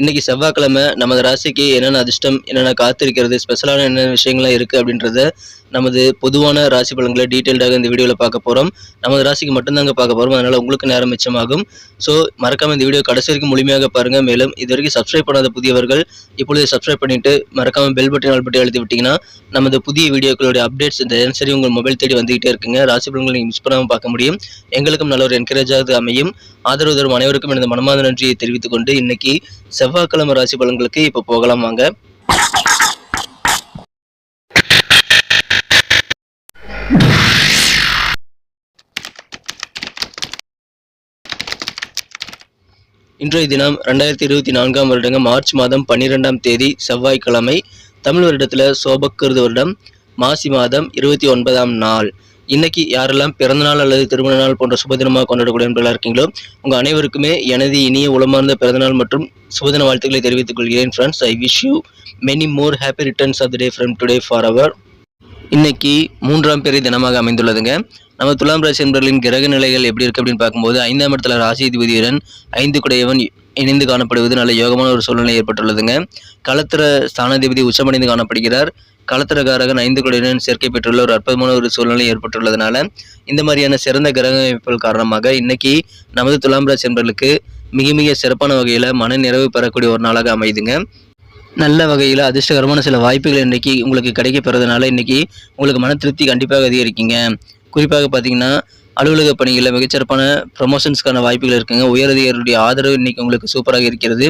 இன்னைக்கு செவ்வாய்க்கிழமை நமது ராசிக்கு என்னென்ன அதிர்ஷ்டம் என்னென்ன காத்திருக்கிறது ஸ்பெஷலான என்னென்ன விஷயங்கள்லாம் இருக்குது அப்படின்றத நமது பொதுவான ராசி பலன்களை டீட்டெயில்டாக இந்த வீடியோவில் பார்க்க போகிறோம் நமது ராசிக்கு மட்டும்தாங்க பார்க்க போகிறோம் அதனால் உங்களுக்கு நேரம் மிச்சமாகும். ஸோ மறக்காமல் இந்த வீடியோ கடைசி வரைக்கும் முழுமையாக பாருங்கள் மேலும் இது வரைக்கும் சப்ஸ்கிரைப் பண்ணாத புதியவர்கள் இப்பொழுது சப்ஸ்கிரைப் பண்ணிவிட்டு மறக்காமல் பெல் பட்டன் ஆல் பட்டன் அழுத்தி விட்டிங்கன்னா நமது புதிய வீடியோக்களுடைய அப்டேட்ஸ் இந்த தினசரி உங்கள் மொபைல் தேடி வந்துகிட்டே இருக்குங்க. ராசி பலன்களை நீங்கள் மிஸ் பண்ணாமல் பார்க்க முடியும். எங்களுக்கும் நல்ல ஒரு என்கரேஜாக அமையும். ஆதரவு தரும் அனைவருக்கும் எனது மனமார்ந்த நன்றியை தெரிவித்துக் கொண்டு இன்னைக்கு செவ்வாய்க்கிழமை ராசி பலன்களுக்கு இப்போ போகலாம் வாங்க. இன்றைய தினம் ரெண்டாயிரத்தி இருபத்தி நான்காம் வருடங்க மார்ச் மாதம் பன்னிரெண்டாம் தேதி செவ்வாய்க்கிழமை தமிழ் வருடத்தில் சோபக்கிருது வருடம் மாசி மாதம் இருபத்தி ஒன்பதாம் நாள். இன்னைக்கு யாரெல்லாம் பிறந்தநாள் அல்லது திருமண நாள் போன்ற சுபதினமாக கொண்டாடக்கூடிய நண்பர்களாக இருக்கீங்களோ உங்கள் அனைவருக்குமே எனது இனிய உளமார்ந்த பிறந்தநாள் மற்றும் சுபதின வாழ்த்துக்களை தெரிவித்துக் கொள்கிறேன் friends I wish you many more happy returns of the day from today for our இன்னைக்கு மூன்றாம் பெரிய தினமாக அமைந்துள்ளதுங்க. நம்ம துலாம் ராசி என்பர்களின் கிரக நிலைகள் எப்படி இருக்கு அப்படின்னு பார்க்கும்போது ஐந்தாம் இடத்துல ராசி அதிபதியுடன் ஐந்து குடையவன் இணைந்து காணப்படுவது நல்ல யோகமான ஒரு சூழ்நிலை ஏற்பட்டுள்ளதுங்க. களத்திர ஸ்தானாதிபதி உச்சமடைந்து காணப்படுகிறார். களத்திரக்காரகன் ஐந்து குடையுடன் சேர்க்கை பெற்றுள்ள ஒரு அற்புதமான ஒரு சூழ்நிலை ஏற்பட்டுள்ளதுனால இந்த மாதிரியான சிறந்த கிரக அமைப்புகள் காரணமாக இன்னைக்கு நமது துலாம் ராசி என்பர்களுக்கு மிக மிக சிறப்பான வகையில் மன நிறைவு பெறக்கூடிய ஒரு நாளாக அமையுதுங்க. நல்ல வகையில் அதிர்ஷ்டகரமான சில வாய்ப்புகள் இன்றைக்கி உங்களுக்கு கிடைக்க பெறதுனால இன்றைக்கி உங்களுக்கு மன திருப்தி கண்டிப்பாக அதிகரிக்குங்க. குறிப்பாக பார்த்தீங்கன்னா அலுவலக பணிகளில் மிகச்சிறப்பான ப்ரமோஷன்ஸ்க்கான வாய்ப்புகள் இருக்குங்க. உயரதிகாரிகளுடைய ஆதரவு இன்றைக்கி உங்களுக்கு சூப்பராக இருக்கிறது.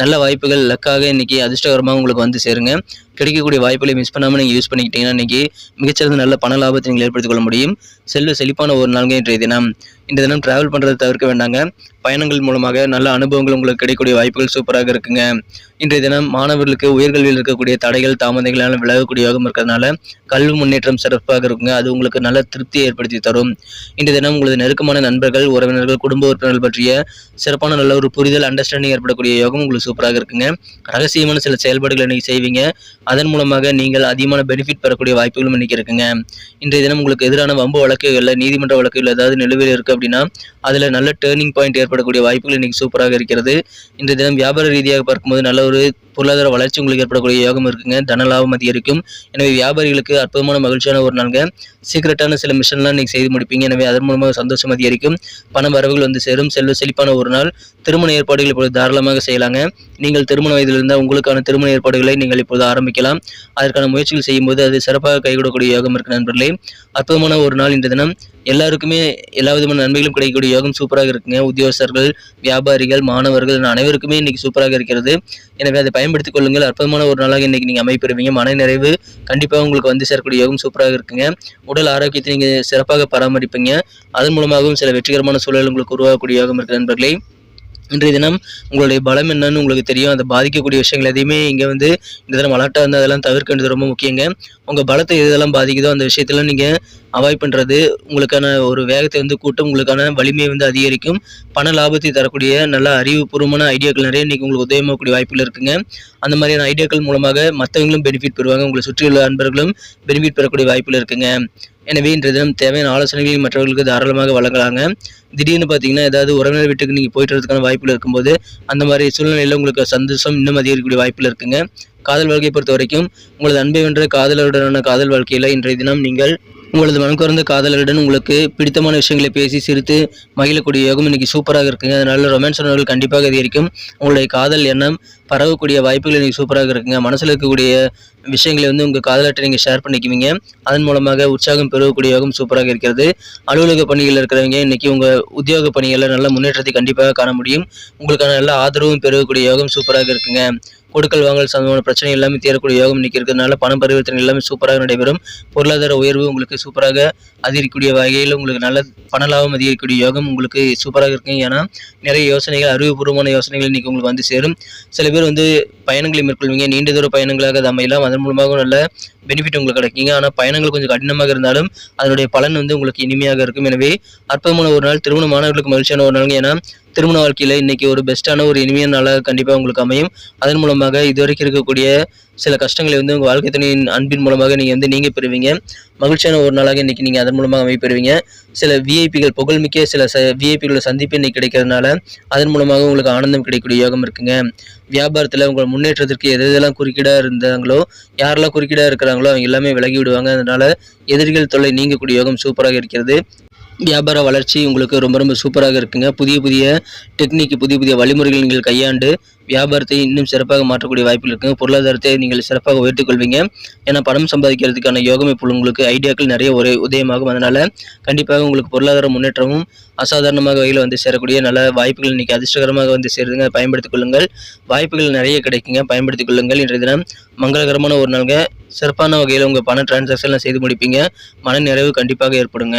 நல்ல வாய்ப்புகள் லக்காக இன்றைக்கி அதிர்ஷ்டகரமாக உங்களுக்கு வந்து சேருங்க. கிடைக்கக்கூடிய வாய்ப்புகளை மிஸ் பண்ணாமல் நீங்கள் யூஸ் பண்ணிக்கிட்டீங்கன்னா இன்றைக்கி மிகச்சிறந்த நல்ல பண லாபத்தை நீங்கள் ஏற்படுத்திக் கொள்ள முடியும். செல்வ செழிப்பான ஒரு நாள்கள் இன்றைய தினம். இந்த தினம் ட்ராவல் பண்ணுறதை தவிர்க்க வேண்டாங்க. பயணங்கள் மூலமாக நல்ல அனுபவங்கள் உங்களுக்கு கிடைக்கக்கூடிய வாய்ப்புகள் சூப்பராக இருக்குங்க. இன்றைய தினம் மாணவர்களுக்கு உயர்கல்வியில் இருக்கக்கூடிய தடைகள் தாமதங்களால் விலகக்கூடியவாகவும் யோகம் இருக்கிறதுனால கல்வி முன்னேற்றம் சிறப்பாக இருக்குங்க. அது உங்களுக்கு நல்ல திருப்தியை ஏற்படுத்தி தரும். இன்றைய தினம் உங்களது நெருக்கமான நண்பர்கள் உறவினர்கள் குடும்ப உறுப்பினர்கள் பற்றிய சிறப்பான நல்ல ஒரு புரிதல் அண்டர்ஸ்டாண்டிங் ஏற்படக்கூடிய யோகம் உங்களுக்கு சூப்பராக இருக்குங்க. ரகசியமான சில செயல்பாடுகளை நீங்கள் செய்வீங்க. அதன் மூலமாக நீங்கள் அதிகமான பெனிஃபிட் பெறக்கூடிய வாய்ப்புகளும் இன்னைக்கு இருக்குங்க. இன்றைய தினம் உங்களுக்கு எதிரான வம்பு வழக்குகளில் நீதிமன்ற வழக்குகள் ஏதாவது நிலுவையில் இருக்குது அப்படின்னா அதில் நல்ல டேர்னிங் பாயிண்ட் ஏற்படக்கூடிய வாய்ப்புகள் இன்னைக்கு சூப்பராக இருக்கிறது. இன்றைய தினம் வியாபார ரீதியாக பார்க்கும்போது நல்ல ஒரு பொருளாதார வளர்ச்சி உங்களுக்கு ஏற்படக்கூடிய யோகம் இருக்குங்க. தன லாபம் அதிகரிக்கும். எனவே வியாபாரிகளுக்கு அற்புதமான மகிழ்ச்சியான ஒரு நாளுங்க. சீக்கிரட்டான சில மிஷன்லாம் நீங்கள் செய்து முடிப்பீங்க. எனவே அதன் மூலமாக சந்தோஷம் அதிகரிக்கும். பண வரவுகள் வந்து சேரும். செல்வ செழிப்பான ஒரு நாள். திருமண ஏற்பாடுகள் இப்பொழுது தாராளமாக செய்யலாங்க. நீங்கள் திருமண வயதில் இருந்தால் உங்களுக்கான திருமண ஏற்பாடுகளை நீங்கள் இப்போது ஆரம்பிக்கலாம். அதற்கான முயற்சிகள் செய்யும்போது அது சிறப்பாக கைகூடக்கூடிய யோகம் இருக்கு நண்பர்களே. அற்புதமான ஒரு நாள் இன்று தினம். எல்லாருக்குமே எல்லா விதமான நன்மைகளும் கிடைக்கக்கூடிய யோகம் சூப்பராக இருக்குங்க. உத்தியோகஸ்தர்கள் வியாபாரிகள் மாணவர்கள் அனைவருக்குமே இன்னைக்கு சூப்பராக இருக்கிறது. எனவே அதை பயன்படுத்திக் கொள்ளுங்கள். அற்புதமான ஒரு நாளாக இன்றைக்கி நீங்கள் அமைப்பெறுவீங்க. மன நிறைவு கண்டிப்பாக உங்களுக்கு வந்து சேரக்கூடிய யோகம் சூப்பராக இருக்குங்க. உடல் ஆரோக்கியத்தை நீங்கள் சிறப்பாக பராமரிப்பீங்க. அதன் மூலமாகவும் சில வெற்றிகரமான சூழல் உங்களுக்கு உருவாகக்கூடிய யோகம் இருக்கிற நண்பர்களே. இன்றைய தினம் உங்களுடைய பலம் என்னன்னு உங்களுக்கு தெரியும். அதை பாதிக்கக்கூடிய விஷயங்கள் எதையுமே இங்கே வந்து இந்த தினம் அலர்ட்டாக இருந்தால் அதெல்லாம் தவிர்க்க வேண்டியது ரொம்ப முக்கியங்க. உங்கள் பலத்தை எதெல்லாம் பாதிக்குதோ அந்த விஷயத்தெல்லாம் நீங்கள் அவாய்ட் பண்ணுறது உங்களுக்கான ஒரு வேகத்தை வந்து கூட்டம் உங்களுக்கான வலிமையை வந்து அதிகரிக்கும். பண லாபத்தை தரக்கூடிய நல்ல அறிவுபூர்வமான ஐடியாக்கள் நிறைய இன்றைக்கி உங்களுக்கு உதயமாகக்கூடிய வாய்ப்புகள் இருக்குங்க. அந்த மாதிரியான ஐடியாக்கள் மூலமாக மற்றவங்களும் பெனிஃபிட் பெறுவாங்க. உங்களை சுற்றியுள்ள அன்பர்களும் பெனிஃபிட் பெறக்கூடிய வாய்ப்புகள் இருக்குங்க. எனவே இன்றைய தினம் தேவையான ஆலோசனைகளை மற்றவர்களுக்கு தாராளமாக வழங்கலாங்க. திடீர்னு பார்த்தீங்கன்னா ஏதாவது உறவினர் வீட்டுக்கு நீங்கள் போயிட்டு வரதுக்கான வாய்ப்பில் இருக்கும்போது அந்த மாதிரி சூழ்நிலையில் உங்களுக்கு சந்தோஷம் இன்னும் அதிகரிக்கக்கூடிய வாய்ப்பில் இருக்குங்க. காதல் வாழ்க்கையை பொறுத்த வரைக்கும் உங்களது அன்பை வென்ற காதலருடனான காதல் வாழ்க்கையில் இன்றைய தினம் நீங்கள் உங்களது மனக்குறந்த காதலருடன் உங்களுக்கு பிடித்தமான விஷயங்களை பேசி சிரித்து மகிழக்கூடிய யோகம் இன்னைக்கு சூப்பராக இருக்குங்க. அதனால ரொமான்ஸ் உணர்வுகள் கண்டிப்பாக அதிகரிக்கும். உங்களுடைய காதல் எண்ணம் பரவக்கூடிய வாய்ப்புகள் இன்னைக்கு சூப்பராக இருக்குங்க. மனசில் இருக்கக்கூடிய விஷயங்களை வந்து உங்கள் காதலாட்டை நீங்கள் ஷேர் பண்ணிக்குவீங்க. அதன் மூலமாக உற்சாகம் பெறக்கூடிய யோகம் சூப்பராக இருக்கிறது. அலுவலக பணிகளில் இருக்கிறவங்க இன்னைக்கு உங்கள் உத்தியோக பணிகளில் நல்ல முன்னேற்றத்தை கண்டிப்பாக காண முடியும். உங்களுக்கான நல்ல ஆதரவும் பெறக்கூடிய யோகம் சூப்பராக இருக்குங்க. கொடுக்கல் வாங்கல் சம்பந்தமான பிரச்சனை எல்லாமே தீரக்கூடிய யோகம் இன்றைக்கி இருக்கிறதுனால பண பரிவர்த்தனை எல்லாமே சூப்பராக நடைபெறும். பொருளாதார உயர்வு உங்களுக்கு சூப்பராக அதிகரிக்கக்கூடிய வகையில் உங்களுக்கு நல்ல பண லாபம் அதிகரிக்கக்கூடிய யோகம் உங்களுக்கு சூப்பராக இருக்குங்க. ஏன்னா நிறைய யோசனைகள் அறிவுபூர்வமான யோசனைகள் இன்னைக்கு உங்களுக்கு வந்து சேரும். சில பேர் வந்து பயணங்களை மேற்கொள்வீங்க. நீண்ட தூர பயணங்களாக அது அமையலாம். அதன் மூலமாக நல்ல பெனிஃபிட் உங்களுக்கு கிடைக்குங்க. ஆனால் பயணங்கள் கொஞ்சம் கடினமாக இருந்தாலும் அதனுடைய பலன் வந்து உங்களுக்கு இனிமையாக இருக்கும். எனவே அற்புதமான ஒரு நாள். திருமண மாணவர்களுக்கு மகிழ்ச்சியான ஒரு நாள் ஏன்னா திருமண வாழ்க்கையில் இன்றைக்கி ஒரு பெஸ்ட்டான ஒரு இனிமையான நாளாக கண்டிப்பாக உங்களுக்கு அமையும். அதன் மூலமாக இதுவரைக்கும் இருக்கக்கூடிய சில கஷ்டங்களை வந்து உங்கள் வாழ்க்கை துணையின் அன்பின் மூலமாக நீங்கள் வந்து நீங்கள் பெறுவீங்க. மகிழ்ச்சியான ஒரு நாளாக இன்றைக்கி நீங்கள் அதன் மூலமாக அமைய பெறுவீங்க. சில விஐபிகள் புகழ்மிக்க சில ச விஐபிகளோட சந்திப்பு இன்றைக்கி கிடைக்கிறதுனால அதன் மூலமாக உங்களுக்கு ஆனந்தம் கிடைக்கக்கூடிய யோகம் இருக்குங்க. வியாபாரத்தில் உங்கள் முன்னேற்றத்திற்கு எது எதெல்லாம் குறுக்கீடாக இருந்தாங்களோ யாரெல்லாம் குறுக்கீடாக இருக்கிறாங்களோ அவங்க எல்லாமே விலகி விடுவாங்க. அதனால எதிரிகள் தொல்லை நீங்கக்கூடிய யோகம் சூப்பராக இருக்கிறது. வியாபார வளர்ச்சி உங்களுக்கு ரொம்ப ரொம்ப சூப்பராக இருக்குங்க. புதிய புதிய டெக்னிக் புதிய புதிய வழிமுறைகள் நீங்கள் கையாண்டு வியாபாரத்தை இன்னும் சிறப்பாக மாற்றக்கூடிய வாய்ப்பு இருக்குங்க. பொருளாதாரத்தை நீங்கள் சிறப்பாக உயர்த்துக்கொள்வீங்க ஏன்னா பணம் சம்பாதிக்கிறதுக்கான யோகம் இப்போ உங்களுக்கு ஐடியாக்கள் நிறைய ஒரே உதயமாகும். அதனால் கண்டிப்பாக உங்களுக்கு பொருளாதார முன்னேற்றமும் அசாதாரணமாக வகையில் வந்து சேரக்கூடிய நல்ல வாய்ப்புகள் இன்றைக்கி அதிர்ஷ்டகரமாக வந்து சேருதுங்க. பயன்படுத்திக் கொள்ளுங்கள். வாய்ப்புகள் நிறைய கிடைக்குங்க. பயன்படுத்திக் கொள்ளுங்கள். இன்றைய தினம் மங்களகரமான ஒரு நாளுங்க. சிறப்பான வகையில் உங்கள் பண டிரான்சாக்ஷன்லாம் செய்து முடிப்பீங்க. மன நிறைவு கண்டிப்பாக ஏற்படுங்க.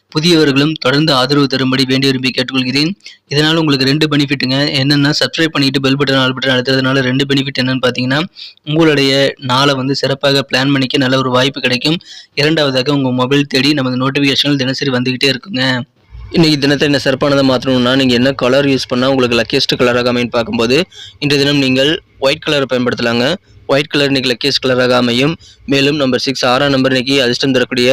புதியவர்களும் தொடர்ந்து ஆதரவு தரும்படி வேண்டி விரும்பி கேட்டுக்கொள்கிறேன். இதனால் உங்களுக்கு ரெண்டு பெனிஃபிட்டுங்க. என்னென்னா சப்ஸ்கிரைப் பண்ணிட்டு பெல் பட்டன் ஆல் பட்டன் அழுத்துறதுனால ரெண்டு பெனிஃபிட் என்னன்னு பார்த்தீங்கன்னா உங்களுடைய நாளை வந்து சிறப்பாக பிளான் பண்ணிக்க நல்ல ஒரு வாய்ப்பு கிடைக்கும். இரண்டாவதாக உங்கள் மொபைல் தேடி நமது நோட்டிஃபிகேஷன்கள் தினசரி வந்துக்கிட்டே இருக்குங்க. இன்றைக்கி தினத்தை என்ன சிறப்பானதை மாற்றணும்னா நீங்கள் என்ன கலர் யூஸ் பண்ணால் உங்களுக்கு லக்கியஸ்ட் கலராக அமைன்னு பார்க்கும்போது இன்றைய தினம் நீங்கள் ஒயிட் கலரை பயன்படுத்தலாங்க. ஒயிட் கலர் இன்றைக்கி லக்கியஸ்ட் கலராக அமையும். மேலும் நம்பர் சிக்ஸ் ஆறாம் நம்பர் இன்னைக்கு அதிர்ஷ்டம் தரக்கூடிய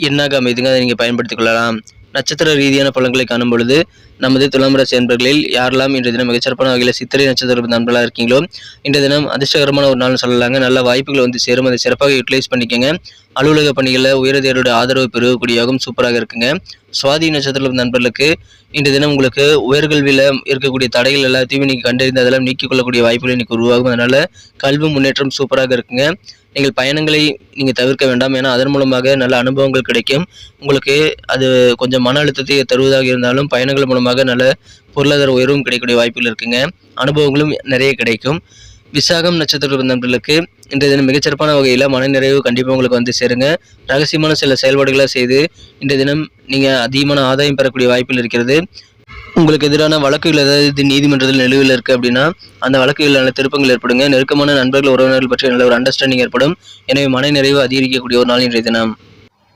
எண்ணாக அமைதுங்க? அதை நீங்கள் பயன்படுத்திக் கொள்ளலாம். நட்சத்திர ரீதியான பலன்களை காணும் பொழுது நமது துலாம் ராசி அன்பர்களில் யாரெல்லாம் இன்றைய தினம் மிகச்சிறப்பான வகையில் சித்திரை நட்சத்திர நண்பர்களாக இருக்கீங்களோ இன்றைய தினம் அதிர்ஷ்டகரமான ஒரு நாள்னு சொல்லலாங்க. நல்ல வாய்ப்புகள் வந்து சேரும். அதை சிறப்பாக யூட்டிலைஸ் பண்ணிக்கோங்க. அலுவலக பணிகளில் உயரதியருடைய ஆதரவு பெறக்கூடிய யோகம் சூப்பராக இருக்குங்க. சுவாதி நட்சத்திர நண்பர்களுக்கு இன்றைய தினம் உங்களுக்கு உயர்கல்வியில் இருக்கக்கூடிய தடைகள் எல்லாத்தையும் நீங்கள் கண்டறிந்து அதெல்லாம் நீக்கிக் கொள்ளக்கூடிய வாய்ப்புகள் இன்னைக்கு உருவாகும். அதனால் கல்வி முன்னேற்றம் சூப்பராக இருக்குங்க. நீங்கள் பயணங்களை நீங்கள் தவிர்க்க வேண்டாம். ஏன்னா அதன் மூலமாக நல்ல அனுபவங்கள் கிடைக்கும். உங்களுக்கு அது கொஞ்சம் மன அழுத்தத்தை தருவதாக இருந்தாலும் பயணங்கள் மூலமாக நல்ல பொருளாதார உயர்வும் கிடைக்கக்கூடிய வாய்ப்புகள் இருக்குங்க. அனுபவங்களும் நிறைய கிடைக்கும். விசாகம் நட்சத்திர நண்பர்களுக்கு இன்றைய தினம் மிகச்சிறப்பான வகையில் மனநிறைவு கண்டிப்பாக உங்களுக்கு வந்து சேருங்க. ரகசியமான சில செயல்பாடுகளை செய்து இன்றைய தினம் நீங்கள் அதிகமான ஆதாயம் பெறக்கூடிய வாய்ப்புகள் இருக்கிறது. உங்களுக்கு எதிரான வழக்குகள் ஏதாவது நீதிமன்றத்தில் நிலுவையில் இருக்குது அப்படின்னா அந்த வழக்குகளில் நல்ல திருப்பங்கள் ஏற்படுங்க. நெருக்கமான நண்பர்கள் உறவினர்கள் பற்றிய நல்ல ஒரு அண்டர்ஸ்டாண்டிங் ஏற்படும். எனவே மன நிறைவு அதிகரிக்கக்கூடிய ஒரு நாள் இன்றைய தினம்.